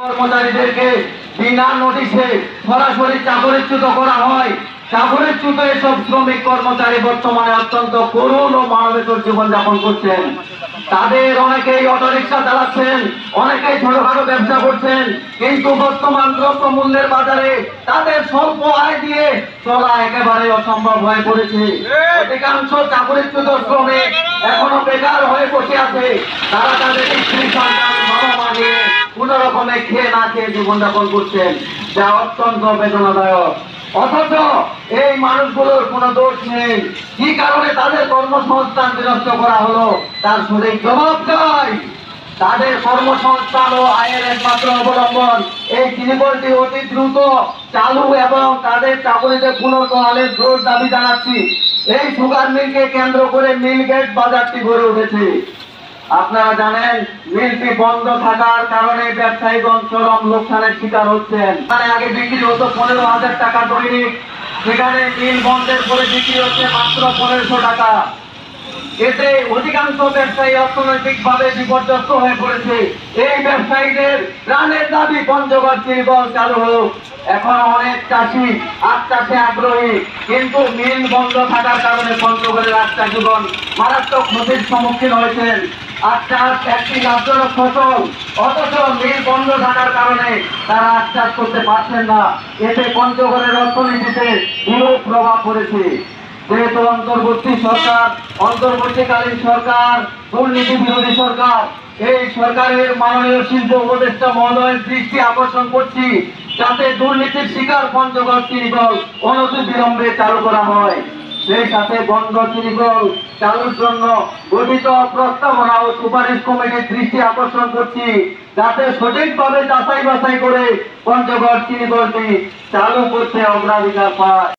কর্মচারীদেরকে বিনা নোটিশে সরাসরি চাকরিচ্যুত করা হয়। চাকরিচ্যুত এসব শ্রমিক কর্মচারী বর্তমানে অত্যন্ত করুণ ও মানবেতর জীবনযাপন করছেন। তাদের অনেকেই অটোরিকশা চালাচ্ছেন, অনেকেই ছোটখাটো ব্যবসা করছেন, কিন্তু বর্তমান দ্রব্য মূল্যের বাজারে তাদের স্বল্প আয় দিয়ে চলা একেবারে অসম্ভব হয়ে পড়েছে। অধিকাংশ চাকরিচ্যুত শ্রমিক এখনও বেকার হয়ে বসে আছে। তারা তাদের স্ত্রী সন্তান বাবা মা নিয়ে কোন রকমে খেয়ে না খেয়ে জীবনযাপন করছেন, যা অত্যন্ত বেদনাদায়ক। অথচ এই মানুষগুলোর কোনো দোষ নেই। কি কারণে তাদের কর্মসংস্থান বিনষ্ট করা হলো, তার সঠিক জবাব চাই। তাদের কর্মসংস্থান ও আয়ের একমাত্র অবলম্বন, এই তৃণমূলটি অতি দ্রুত চালু এবং তাদের চাকরিতে পুনর্বহালের জোর দাবি জানাচ্ছি। এই সুগার মিলকে কেন্দ্র করে মিল গেট বাজারটি গড়ে উঠেছে। আপনারা জানেন, মিলটি বন্ধ থাকার কারণে ব্যবসায়ীগণ চরম লোকসানের শিকার হচ্ছেন। মানে আগে বিক্রি হতো পনেরো হাজার টাকা দৈনিক, সেখানে মিল বন্ধের পরে বিক্রি হচ্ছে মাত্র পনেরোশো টাকা। এতে অধিকাংশ ব্যবসায়ী অর্থনৈতিক ভাবে বিপর্যস্ত হয়ে পড়েছে। এই ব্যবসায়ীদের প্রাণের দাবি পঞ্চগড় চিরবল চালু হোক। এখন অনেক চাষি আখ চাষে আগ্রহী, কিন্তু মিল বন্ধ থাকার কারণে পঞ্চগড়ের আখ চাষিগণ মারাত্মক ক্ষতির সম্মুখীন হয়েছেন। অন্তর্বর্তী সরকার, অন্তর্বর্তীকালীন সরকার, দুর্নীতি বিরোধী সরকার, এই সরকারের মাননীয় শিল্প উপদেষ্টা মহোদয়ের দৃষ্টি আকর্ষণ করছি, যাতে দুর্নীতির শিকার পঞ্চগড় চিনিকল অনতি বিলম্বে চালু করা হয়। সেই সাথে বন্ধ চিনিকল চালুর জন্য গঠিত প্রস্তাবনা ও সুপারিশ কমিটির দৃষ্টি আকর্ষণ করছি। যাতে সঠিকভাবে যাচাই বাছাই করে পঞ্চগড় চিনিকলটি চালু করতে অগ্রাধিকার পায়।